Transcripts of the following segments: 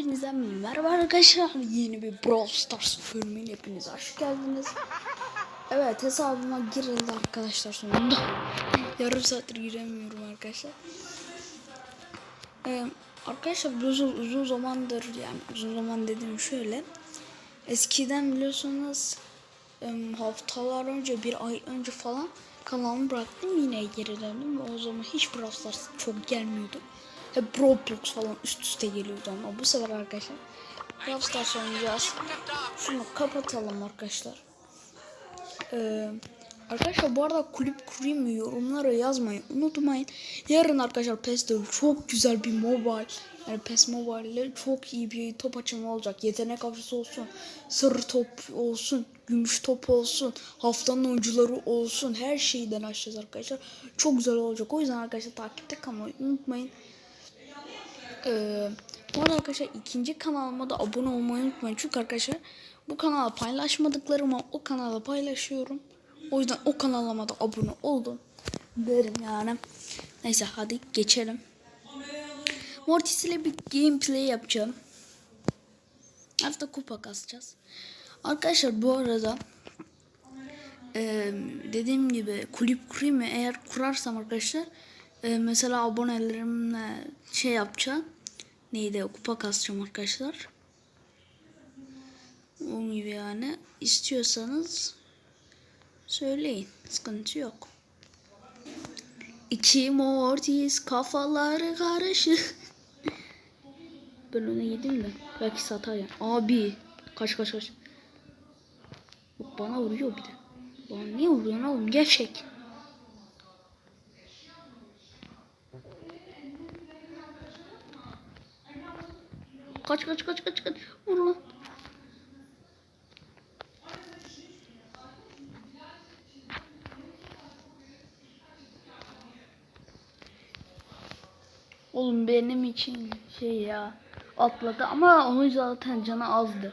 Hepinize merhaba arkadaşlar. Yeni bir Brawl Stars bölümüne hepiniz hoş geldiniz. Evet hesabıma girildi arkadaşlar sonunda. Yarım saattir giremiyorum arkadaşlar. Ee, arkadaşlar biliyorsunuz uzun zamandır yani uzun zaman dediğim şöyle. Eskiden biliyorsunuz haftalar önce bir ay önce falan kanalımı bıraktım yine geri döndüm. O zaman hiç Brawl Stars çok gelmiyordu. Hep Roblox falan üst üste geliyordu ama bu sefer arkadaşlar Brawl Stars oynayacağız. Şunu kapatalım arkadaşlar. Ee, arkadaşlar bu arada kulüp kurayım mı yorumlara yazmayı unutmayın. Yarın arkadaşlar PES'te çok güzel bir mobile yani PES Mobile ile çok iyi bir top açımı olacak. Yetenek avcısı olsun, sarı top olsun, gümüş top olsun, haftanın oyuncuları olsun. Her şeyden açacağız arkadaşlar. Çok güzel olacak. O yüzden arkadaşlar takipte kalmayı unutmayın. Ee, bu arada arkadaşlar ikinci kanalıma da abone olmayı unutmayın. Çünkü arkadaşlar bu kanala paylaşmadıklarımı o kanala paylaşıyorum. O yüzden o kanalıma da abone olun derim yani. Neyse hadi geçelim. Mortis ile bir gameplay yapacağım. Hafta kupa kasacağız. Arkadaşlar bu arada e, dediğim gibi kulüp kurayım mı? Eğer kurarsam arkadaşlar e, mesela abonelerimle şey yapacağım. Neydi kupa kasacağım arkadaşlar. Onun gibi yani. istiyorsanız söyleyin. Sıkıntı yok. İki mortis kafaları karışık. ben onu yedim de. Belki satar. Abi. Kaç kaç kaç. Bana vuruyor bir de. Bana niye vuruyorsun oğlum? Gevşek. Kaç kaç kaç kaç kaç. Vur lan. Oğlum benim için şey ya atladı ama onun zaten canı azdı.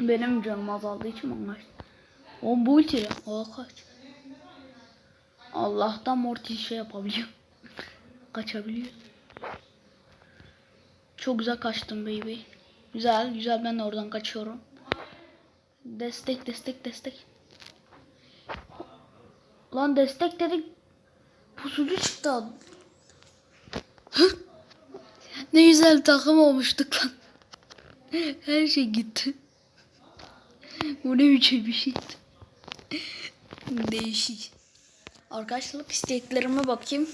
Benim canım azaldığı için anlaştı. O bu ulti ya. Kaç. Allah'tan Morty şey yapabiliyor. Kaçabiliyor. Çok güzel kaçtım baby. Güzel güzel ben de oradan kaçıyorum. Destek destek destek. Lan destek dedik. Pusucu çıktı. ne güzel takım olmuştuk lan. Her şey gitti. Bu ne biçim bir şeydi. Değişik. Arkadaşlık isteklerime bakayım.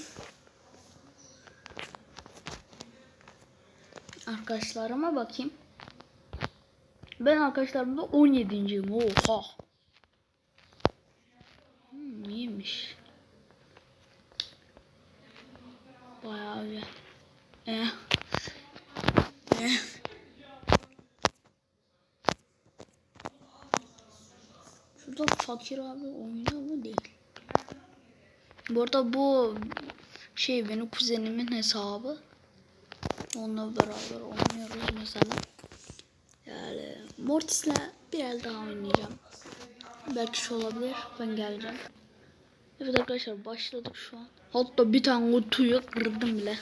Arkadaşlarıma bakayım. Ben arkadaşlarımda 17.yim. Oha. Hmm, iyiymiş. Bayağı iyi. Eh. Eh. Şurada fakir abi oynuyor mu değil. Bu arada bu şey benim kuzenimin hesabı. Onunla beraber oynuyoruz mesela. Yani Mortis'le bir el daha oynayacağım. Belki şu olabilir. Ben geleceğim. Evet arkadaşlar başladık şu an. Hatta bir tane kutuyu kırdım bile.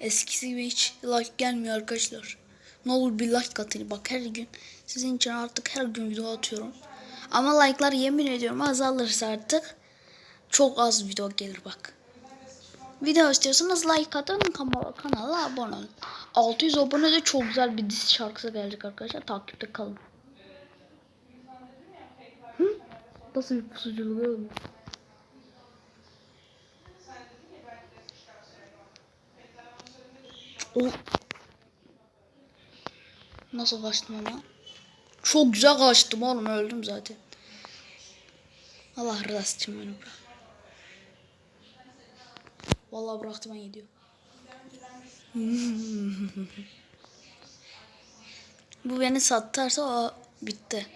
Eskisi gibi hiç like gelmiyor arkadaşlar. Ne olur bir like atın. Bak her gün sizin için artık her gün video atıyorum. Ama like'lar yemin ediyorum azalırsa artık çok az video gelir bak. Video istiyorsanız like atın kanala, kanala abone olun. 600 abone de çok güzel bir dizi şarkısı gelecek arkadaşlar. Takipte kalın. Hı? Nasıl bir pusuculuk oğlum? O Nasıl kaçtım ama? Çok güzel kaçtım oğlum öldüm zaten. Allah rızası için beni bırak. Vallahi bıraktı ben gidiyor. Bu beni satarsa o bitti.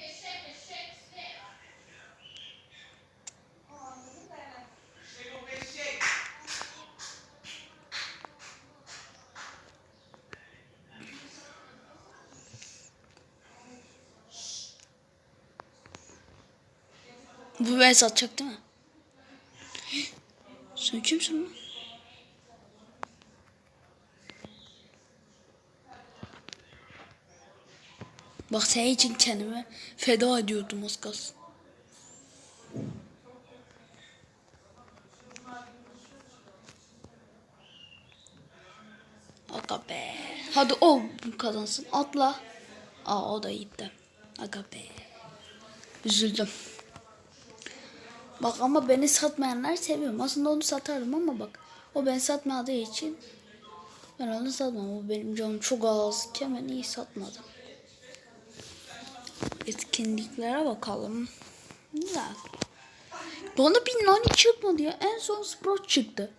Bu beni satacak değil mi? Sen kimsin lan? Bak senin için kendimi feda ediyordum az kalsın. Aga be. Hadi o kazansın. Atla. Aa o da gitti. Aga be. Üzüldüm. Bak ama beni satmayanlar seviyorum. Aslında onu satardım ama bak. O beni satmadığı için ben onu satmam. O benim canım çok azken ben iyi satmadım. Etkinliklere bakalım. Güzel. Bana bir nani çıkmadı ya. En son Sprout çıktı.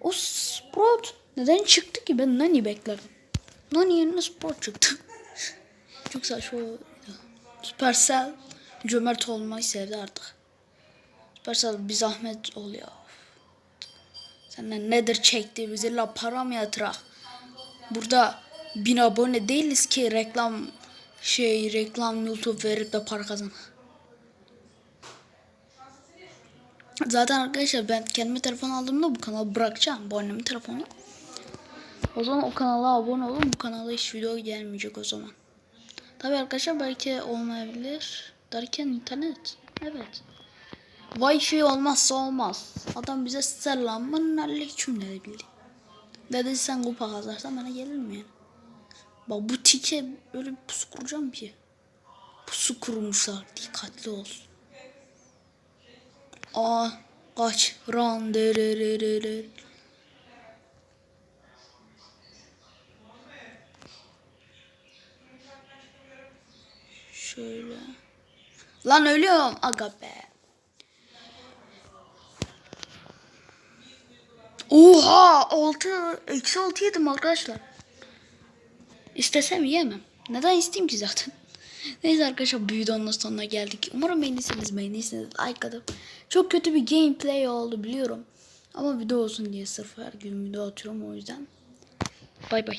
O Sprout neden çıktı ki? Ben nani beklerdim. Nani yerine Sprout çıktı. çok saçma. Supercell cömert olmayı sevdi artık. Supercell bir zahmet oluyor. Senden nedir çekti bizi la para mı yatırak? Burada bin abone değiliz ki reklam şey reklam YouTube verip de para kazan. Zaten arkadaşlar ben kendime telefon aldığımda bu kanalı bırakacağım. Bu annemin telefonu. O zaman o kanala abone olun. Bu kanala hiç video gelmeyecek o zaman. Tabi arkadaşlar belki olmayabilir. Derken internet. Evet. Wi-Fi olmazsa olmaz. Adam bize selamun aleyküm dedi. Dedi sen kupa kazarsan bana gelir mi yani? Bak bu tike öyle bir pusu kuracağım ki. Pusu kurmuşlar. Dikkatli ol. Aa kaç. Ran derererere. Şöyle. Lan ölüyorum. Aga be. Oha! 6 eksi 6 yedim arkadaşlar. İstesem yiyemem. Neden isteyeyim ki zaten? Neyse arkadaşlar bu videonun sonuna geldik. Umarım beğenirsiniz beğenirsiniz. Like atıp. Çok kötü bir gameplay oldu biliyorum. Ama video olsun diye sırf her gün video atıyorum o yüzden. Bay bay.